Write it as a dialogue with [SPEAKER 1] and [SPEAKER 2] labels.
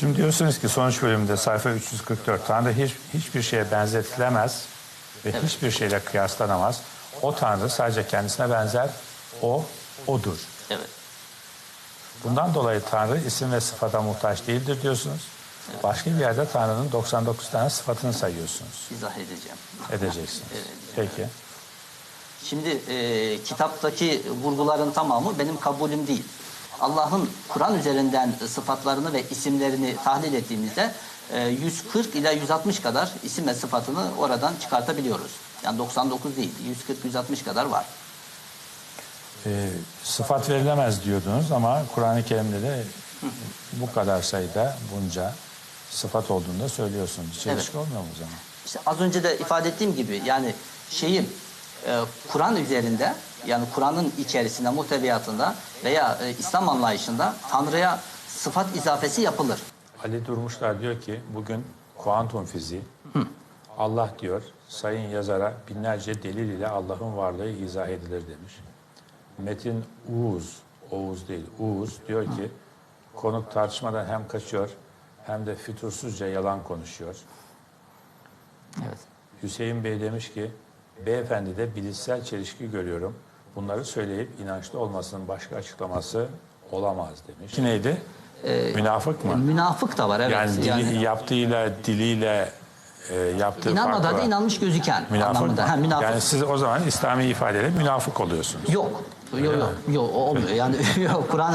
[SPEAKER 1] Şimdi diyorsunuz ki sonuç bölümünde sayfa 344 Tanrı hiç, hiçbir şeye benzetilemez ve hiçbir şeyle kıyaslanamaz. O Tanrı sadece kendisine benzer, o, odur.
[SPEAKER 2] Evet.
[SPEAKER 1] Bundan dolayı Tanrı isim ve sıfata muhtaç değildir diyorsunuz. Başka bir yerde Tanrı'nın 99 tane sıfatını sayıyorsunuz.
[SPEAKER 2] İzah edeceğim.
[SPEAKER 1] Edeceksiniz. Peki.
[SPEAKER 2] Şimdi e, kitaptaki vurguların tamamı benim kabulüm değil. Allah'ın Kur'an üzerinden sıfatlarını ve isimlerini tahlil ettiğimizde e, 140 ila 160 kadar isim ve sıfatını oradan çıkartabiliyoruz. Yani 99 değil, 140-160 kadar var.
[SPEAKER 1] Ee, sıfat verilemez diyordunuz ama Kur'an-ı Kerim'de de bu kadar sayıda bunca sıfat olduğunu da söylüyorsunuz. Çelişki olmuyor mu o zaman?
[SPEAKER 2] İşte az önce de ifade ettiğim gibi yani şeyin e, Kur'an üzerinde yani Kur'an'ın içerisinde muhteviyatında veya e, İslam anlayışında Tanrı'ya sıfat izafesi yapılır.
[SPEAKER 1] Ali Durmuşlar diyor ki bugün kuantum fiziği Allah diyor sayın yazara binlerce delil ile Allah'ın varlığı izah edilir demiş. Metin Uğuz, Oğuz değil Uğuz diyor ki konuk tartışmadan hem kaçıyor hem de fütursuzca yalan konuşuyor.
[SPEAKER 2] Evet.
[SPEAKER 1] Hüseyin Bey demiş ki beyefendi de bilişsel çelişki görüyorum. Bunları söyleyip inançlı olmasının başka açıklaması olamaz demiş. Ki neydi? Münafık mı?
[SPEAKER 2] Münafık da var evet.
[SPEAKER 1] Yani, dili,
[SPEAKER 2] Yani,
[SPEAKER 1] yaptığıyla, diliyle e, yaptığı
[SPEAKER 2] inanmadığı
[SPEAKER 1] fark
[SPEAKER 2] da inanmış gözüken
[SPEAKER 1] Münafık
[SPEAKER 2] anlamında.
[SPEAKER 1] mı?
[SPEAKER 2] Ha, münafık.
[SPEAKER 1] Yani siz o zaman İslami ifadeyle münafık oluyorsunuz.
[SPEAKER 2] Yok. Yok yok. Yok o olmuyor. Yani yok Kur'an